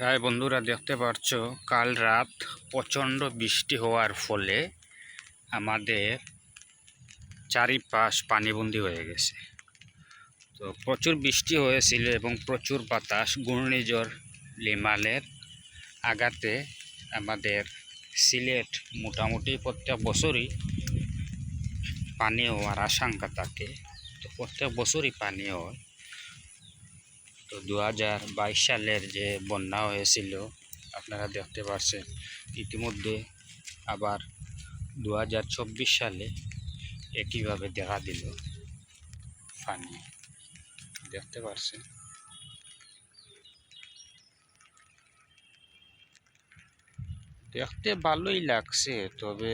হ্যাঁ বন্ধুরা দেখতে পাচ্ছ কাল রাত প্রচণ্ড বৃষ্টি হওয়ার ফলে আমাদের চারিপাশ পানিবন্দি হয়ে গেছে। তো প্রচুর বৃষ্টি হয়েছিল এবং প্রচুর বাতাস, ঘূর্ণিঝড় লিমালের আঘাতে আমাদের সিলেট মোটামুটি প্রত্যেক বছরই পানি হওয়ার আশঙ্কা থাকে। তো প্রত্যেক বছরই পানি হয়। তো দু হাজার বাইশ সালের যে বন্যা হয়েছিল, আপনারা দেখতে পাচ্ছেন ইতিমধ্যে আবার দু হাজার চব্বিশ সালে একইভাবে দেখা দিল পানি। দেখতে পাচ্ছেন দেখতে ভালোই লাগছে, তবে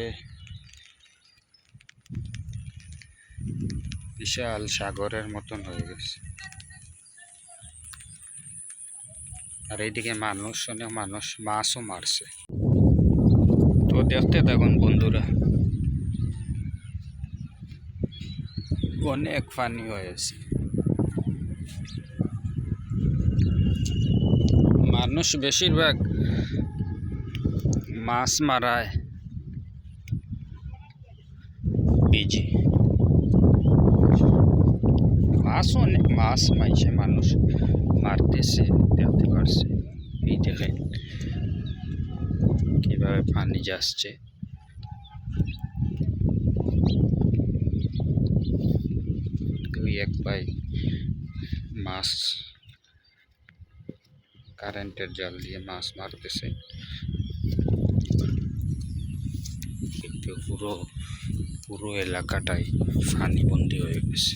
বিশাল সাগরের মতন হয়ে গেছে। আর এইদিকে মানুষ, অনেক মানুষ, মাছও মারছে। তো দেখতে থাকুন বন্ধুরা। অনেক পানি হয়েছে। মানুষ বেশিরভাগ মাছ মারায় বিজি মাছ অনেক, মাছ মাইছে মানুষ। মারতেছে, দেখতে পারছে। এই দেখেন কীভাবে পানি যাচ্ছে। দুই, এক ভাই মাছ, কারেন্টের জাল দিয়ে মাছ মারতেছে। কিন্তু পুরো পুরো এলাকাটাই পানিবন্দি হয়ে গেছে।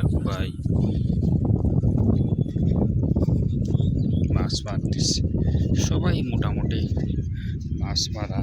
এক ভাই মাছ মারতেছে। সবাই মোটামুটি মাছ মারা।